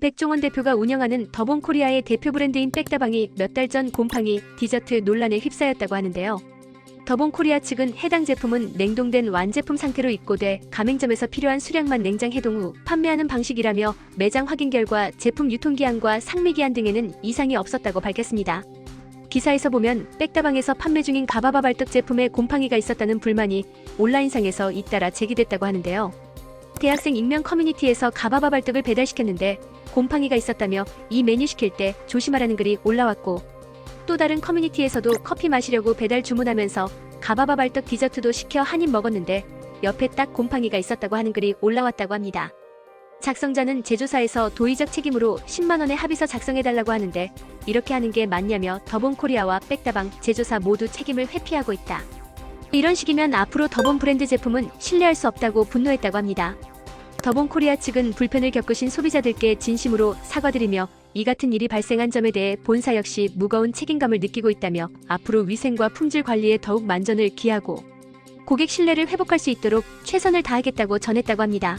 백종원 대표가 운영하는 더본코리아의 대표 브랜드인 백다방이 몇 달 전 곰팡이 디저트 논란에 휩싸였다고 하는데요. 더본코리아 측은 해당 제품은 냉동된 완제품 상태로 입고돼 가맹점에서 필요한 수량만 냉장 해동 후 판매하는 방식이라며 매장 확인 결과 제품 유통기한과 상미기한 등에는 이상이 없었다고 밝혔습니다. 기사에서 보면 백다방에서 판매 중인 가바바 발떡 제품에 곰팡이가 있었다는 불만이 온라인상에서 잇따라 제기됐다고 하는데요. 대학생 익명 커뮤니티에서 가바바 발떡을 배달시켰는데 곰팡이가 있었다며 이 메뉴 시킬 때 조심하라는 글이 올라왔고 또 다른 커뮤니티에서도 커피 마시려고 배달 주문하면서 가바바 발떡 디저트도 시켜 한 입 먹었는데 옆에 딱 곰팡이가 있었다고 하는 글이 올라왔다고 합니다. 작성자는 제조사에서 도의적 책임으로 10만원의 합의서 작성해달라고 하는데 이렇게 하는 게 맞냐며 더본코리아와 백다방 제조사 모두 책임을 회피하고 있다. 이런 식이면 앞으로 더본 브랜드 제품은 신뢰할 수 없다고 분노했다고 합니다. 더본코리아 측은 불편을 겪으신 소비자들께 진심으로 사과드리며 이 같은 일이 발생한 점에 대해 본사 역시 무거운 책임감을 느끼고 있다며 앞으로 위생과 품질 관리에 더욱 만전을 기하고 고객 신뢰를 회복할 수 있도록 최선을 다하겠다고 전했다고 합니다.